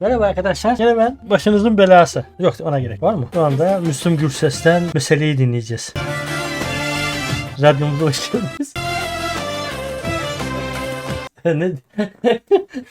Merhaba arkadaşlar. Yine ben başınızın belası. Yok ona gerek var mı? Şu anda Müslüm Gürses'ten meseleyi dinleyeceğiz. Radyomuza hoş geldiniz. ne?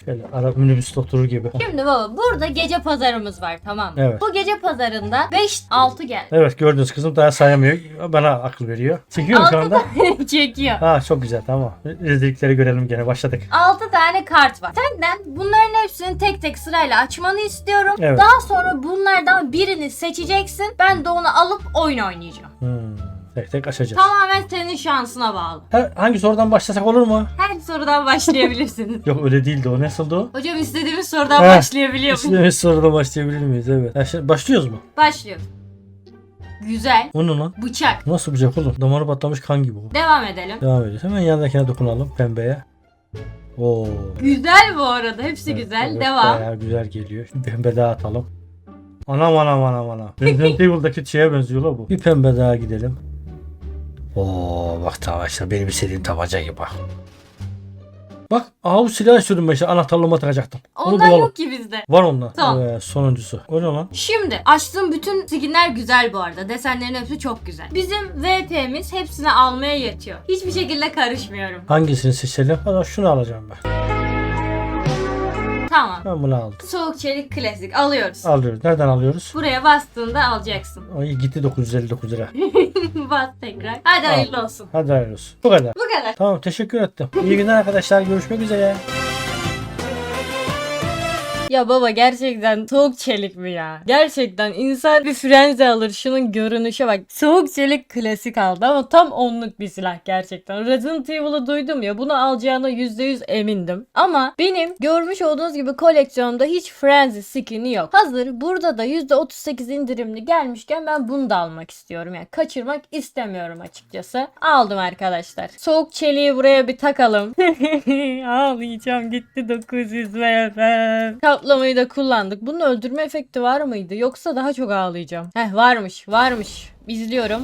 Şöyle Arap minibüste oturur gibi. Şimdi baba burada gece pazarımız var tamam mı? Evet. Bu gece pazarında 5-6 gel. Evet gördünüz kızım daha sayamıyor. Bana akıl veriyor. Çekiyor mu şu anda? Çekiyor. Ha çok güzel tamam. Rezillikleri görelim gene başladık. 6 tane kart var. Senden bunların hepsini tek tek sırayla açmanı istiyorum. Evet. Daha sonra bunlardan birini seçeceksin. Ben de onu alıp oyun oynayacağım. Hmm, tek tek açacağız. Tamamen senin şansına bağlı. Her, hangi sorudan başlasak olur mu? Her sorudan başlayabilirsiniz. Yok öyle değildi o. Nasıldı o? Hocam istediğimiz sorudan Heh, başlayabiliyor muyuz? İstediğimiz sorudan başlayabilir miyiz? Evet. Ha, şimdi başlıyoruz mu? Başlıyoruz. Güzel. O ne lan? Bıçak. Nasıl bıçak oğlum? Damarı patlamış kan gibi bu. Devam edelim. Devam ediyoruz. Hemen yanındakine dokunalım pembeye. Oo. Güzel bu arada. Hepsi Evet, güzel. evet, Devam. Bayağı güzel geliyor. Şu pembe daha atalım. Anam anam anam anam. Resident Evil'daki şeye benziyor la bu. Bir pembe daha gidelim. Oo bak tabanca benim istediğim tabanca gibi bak. Bak bu silah sürünme işte anahtarlığıma takacaktım. Ondan bulalım. yok ki bizde. Var ondan. Tamam. Evet, sonuncusu. O ne lan? Şimdi açtığım bütün skinler güzel bu arada. Desenlerin hepsi çok güzel. Bizim VP'miz hepsini almaya yetiyor. Hiçbir şekilde karışmıyorum. Hangisini seçelim? Hadi şunu alacağım ben. Tamam. Ben bunu aldım. Soğuk çelik klasik alıyoruz. Alıyoruz. Nereden alıyoruz? Buraya bastığında alacaksın. Ay gitti 959 lira. Bas tekrar. Hadi Al. hayırlı olsun. Hadi hayırlı olsun. Bu kadar. Bu kadar. Tamam teşekkür ettim. İyi günler arkadaşlar. Görüşmek üzere. Ya baba gerçekten soğuk çelik mi ya? Gerçekten insan bir frenzi alır şunun görünüşe bak. Soğuk çelik klasik aldı ama tam onluk bir silah gerçekten. Resident Evil'ı duydum ya bunu alacağına %100 emindim. Ama benim görmüş olduğunuz gibi koleksiyonumda hiç frenzi skin'i yok. Hazır burada da %38 indirimli gelmişken ben bunu da almak istiyorum. Yani kaçırmak istemiyorum açıkçası. Aldım arkadaşlar. Soğuk çeliği buraya bir takalım. Ağlayacağım gitti 900 VFM. Kaplamayı da kullandık. Bunun öldürme efekti var mıydı? Yoksa daha çok ağlayacağım. Heh varmış varmış. İzliyorum.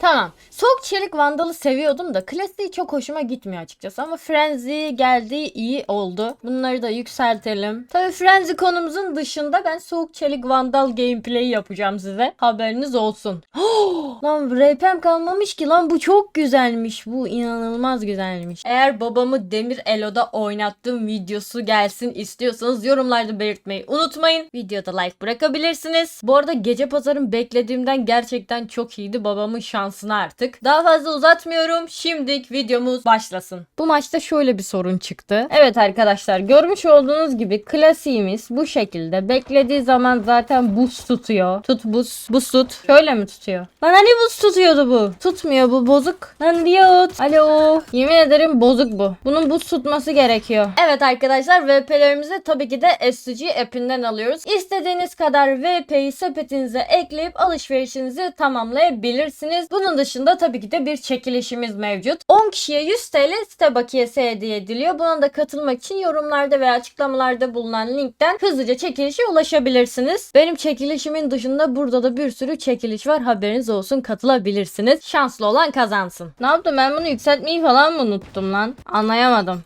Tamam. Soğuk çelik vandalı seviyordum da klasiği çok hoşuma gitmiyor açıkçası ama frenzy geldiği iyi oldu. Bunları da yükseltelim. Tabii frenzy konumuzun dışında ben soğuk çelik vandal gameplay yapacağım size. Haberiniz olsun. lan RP'm kalmamış ki lan bu çok güzelmiş. Bu inanılmaz güzelmiş. Eğer babamı Demir Elo'da oynattığım videosu gelsin istiyorsanız yorumlarda belirtmeyi unutmayın. Videoda like bırakabilirsiniz. Bu arada gece pazarın beklediğimden gerçekten çok iyiydi. Babamın şansına artık. Daha fazla uzatmıyorum. Şimdilik videomuz başlasın. Bu maçta şöyle bir sorun çıktı. Evet arkadaşlar görmüş olduğunuz gibi klasiğimiz bu şekilde. Beklediği zaman zaten buz tutuyor. Tut buz. Buz tut. Şöyle mi tutuyor? Lan hani buz tutuyordu bu? Tutmuyor bu bozuk. Lan diyot. Alo. Yemin ederim bozuk bu. Bunun buz tutması gerekiyor. Evet arkadaşlar VP'lerimizi tabii ki de SG app'inden alıyoruz. İstediğiniz kadar VP'yi sepetinize ekleyip alışverişinizi tamamlayabilirsiniz. Bunun dışında tabii ki de bir çekilişimiz mevcut. 10 kişiye 100 TL site bakiyesi hediye ediliyor. Buna da katılmak için yorumlarda veya açıklamalarda bulunan linkten hızlıca çekilişe ulaşabilirsiniz. Benim çekilişimin dışında burada da bir sürü çekiliş var. Haberiniz olsun katılabilirsiniz. Şanslı olan kazansın. Ne yaptım ben bunu yükseltmeyi falan mı unuttum lan? Anlayamadım.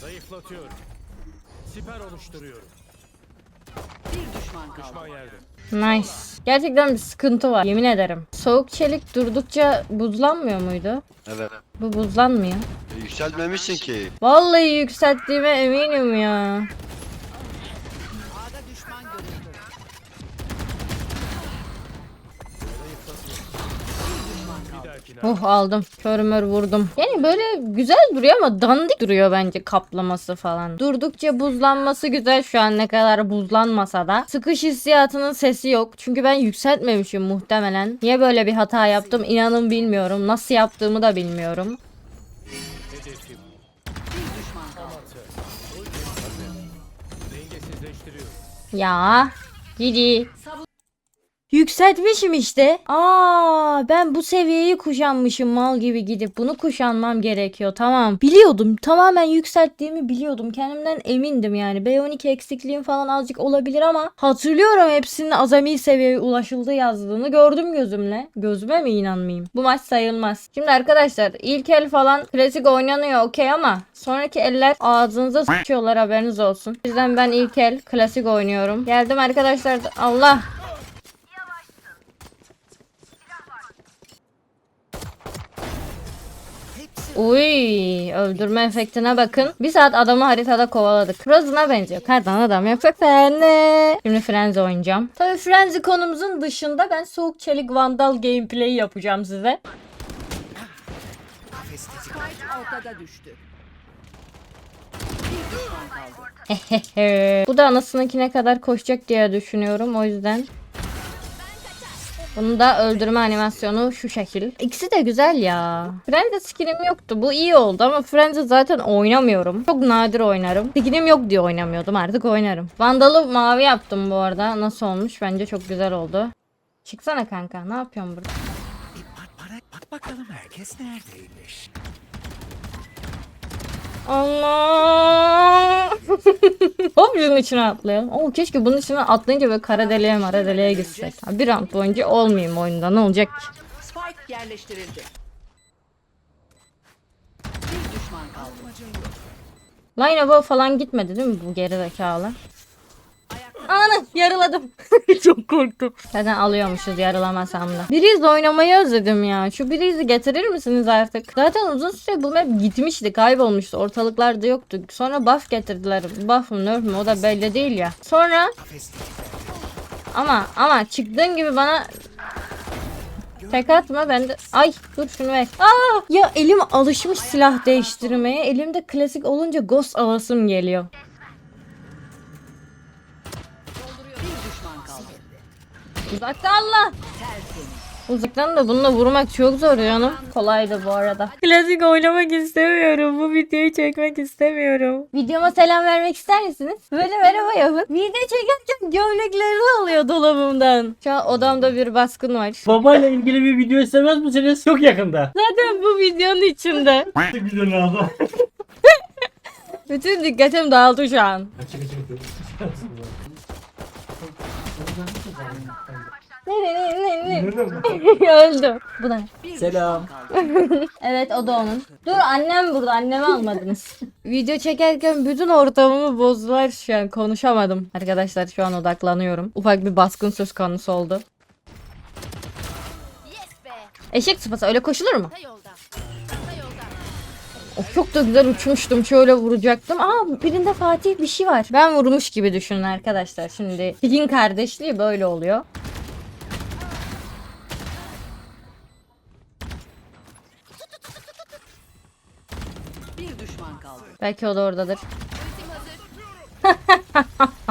Zayıflatıyorum. Siper oluşturuyorum. Düşman yerde. Nice. Gerçekten bir sıkıntı var yemin ederim. Soğuk çelik durdukça buzlanmıyor muydu? Evet. Bu buzlanmıyor. E, Yükseltmemişsin ki. Vallahi yükselttiğime eminim ya. Oh aldım. Körmör vurdum. Yani böyle güzel duruyor ama dandik duruyor bence kaplaması falan. Durdukça buzlanması güzel şu an ne kadar buzlanmasa da. Sıkış hissiyatının sesi yok. Çünkü ben yükseltmemişim muhtemelen. Niye böyle bir hata yaptım inanın bilmiyorum. Nasıl yaptığımı da bilmiyorum. Ya. Cici. Yükseltmişim işte. Aa ben bu seviyeyi kuşanmışım mal gibi gidip bunu kuşanmam gerekiyor. Tamam. Biliyordum. Tamamen yükselttiğimi biliyordum. Kendimden emindim yani. B12 eksikliğim falan azıcık olabilir ama hatırlıyorum hepsinin azami seviyeye ulaşıldı yazdığını gördüm gözümle. Gözüme mi inanmayayım? Bu maç sayılmaz. Şimdi arkadaşlar ilk el falan klasik oynanıyor okey ama sonraki eller ağzınıza sıçıyorlar haberiniz olsun. O yüzden ben ilk el klasik oynuyorum. Geldim arkadaşlar. Allah. Uy, öldürme efektine bakın. Bir saat adamı haritada kovaladık. Frozen'a benziyor. Kardan adam yapacak fene. Şimdi Frenzy oynayacağım. Tabii Frenzy konumuzun dışında ben soğuk çelik vandal gameplay yapacağım size. ortada düştü. Bu da anasınınkine kadar koşacak diye düşünüyorum o yüzden. Bunu da öldürme animasyonu şu şekil. İkisi de güzel ya. Frenzy skinim yoktu. Bu iyi oldu ama Frenzy zaten oynamıyorum. Çok nadir oynarım. Skinim yok diye oynamıyordum. Artık oynarım. Vandalı mavi yaptım bu arada. Nasıl olmuş? Bence çok güzel oldu. Çıksana kanka. Ne yapıyorsun burada? Bak bakalım herkes neredeymiş. Allah. Hop şunun içine atlayalım. Oo, keşke bunun içine atlayınca böyle kara deliğe mara deliğe gitsek. Ha, Bir round boyunca olmayayım oyunda ne olacak ki? Spike yerleştirildi. Bir düşman kaldı. Line above falan gitmedi değil mi bu geri zekalı? Ananı yarıladım. Çok korktum. Zaten alıyormuşuz yarılamasam da. Breeze oynamayı özledim ya. Şu Breeze'i getirir misiniz artık? Zaten uzun süre bu map gitmişti. Kaybolmuştu. Ortalıklarda yoktu. Sonra buff getirdiler. Buff mı nerf mi o da belli değil ya. Sonra ama ama çıktığın gibi bana Tek atma ben de... Ay dur şunu ver. Aa, ya elim alışmış silah değiştirmeye. Elimde klasik olunca ghost alasım geliyor. Düşman kaldı. Uzakta Allah. Uzaktan da bununla vurmak çok zor canım. Kolaydı bu arada. Klasik oynamak istemiyorum. Bu videoyu çekmek istemiyorum. Videoma selam vermek ister misiniz? Böyle merhaba yapın. Video çekerken gömleklerimi alıyor dolabımdan. Şu an odamda bir baskın var. Babayla ilgili bir video istemez misiniz? Çok yakında. Zaten bu videonun içinde. Güzel lazım. Bütün dikkatim dağıldı şu an. Ne ne ne ne ne. Öldüm. Bu da. Bir Selam. Evet o da onun. Dur annem burada annemi almadınız. Video çekerken bütün ortamımı bozdular şu an konuşamadım. Arkadaşlar şu an odaklanıyorum. Ufak bir baskın söz konusu oldu. Eşek sıpası öyle koşulur mu? Of çok da güzel uçmuştum. Şöyle vuracaktım. Aa birinde Fatih bir şey var. Ben vurmuş gibi düşünün arkadaşlar. Şimdi Ligin kardeşliği böyle oluyor. Bir düşman kaldı. Belki o da oradadır.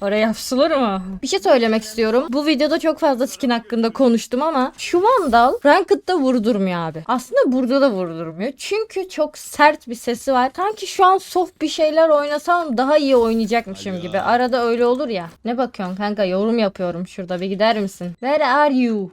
Oraya hapsolur mu? Bir şey söylemek istiyorum. Bu videoda çok fazla skin hakkında konuştum ama şu Vandal Ranked'da vurdurmuyor abi. Aslında burada da vurdurmuyor. Çünkü çok sert bir sesi var. Sanki şu an soft bir şeyler oynasam daha iyi oynayacakmışım gibi. Arada öyle olur ya. Ne bakıyorsun kanka? Yorum yapıyorum şurada. Bir gider misin? Where are you?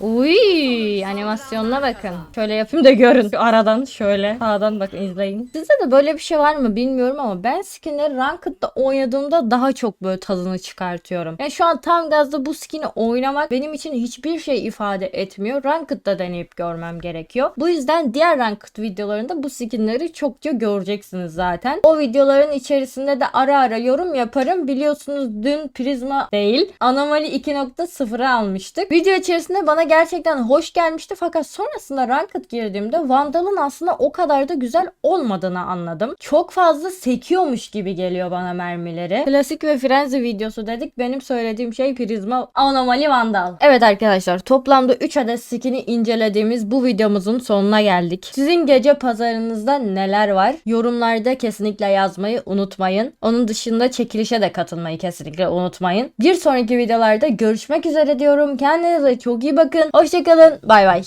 Uy, animasyonuna bakın. Şöyle yapayım da görün. Şu aradan şöyle sağdan bakın izleyin. Sizde de böyle bir şey var mı bilmiyorum ama ben skinleri Ranked'da oynadığımda daha çok böyle tadını çıkartıyorum. Yani şu an tam gazda bu skini oynamak benim için hiçbir şey ifade etmiyor. Ranked'da deneyip görmem gerekiyor. Bu yüzden diğer Ranked videolarında bu skinleri çokça göreceksiniz zaten. O videoların içerisinde de ara ara yorum yaparım. Biliyorsunuz dün Prisma değil Anomali 2.0'ı almıştık. Video içerisinde bana gerçekten hoş gelmişti fakat sonrasında Ranked girdiğimde Vandal'ın aslında o kadar da güzel olmadığını anladım. Çok fazla sekiyormuş gibi geliyor bana mermileri. Klasik ve Frenzy videosu dedik. Benim söylediğim şey Prisma Anomali Vandal. Evet arkadaşlar toplamda 3 adet skin'i incelediğimiz bu videomuzun sonuna geldik. Sizin gece pazarınızda neler var? Yorumlarda kesinlikle yazmayı unutmayın. Onun dışında çekilişe de katılmayı kesinlikle unutmayın. Bir sonraki videolarda görüşmek üzere diyorum. Kendinize çok iyi bakın. Hoşçakalın. Bay bay.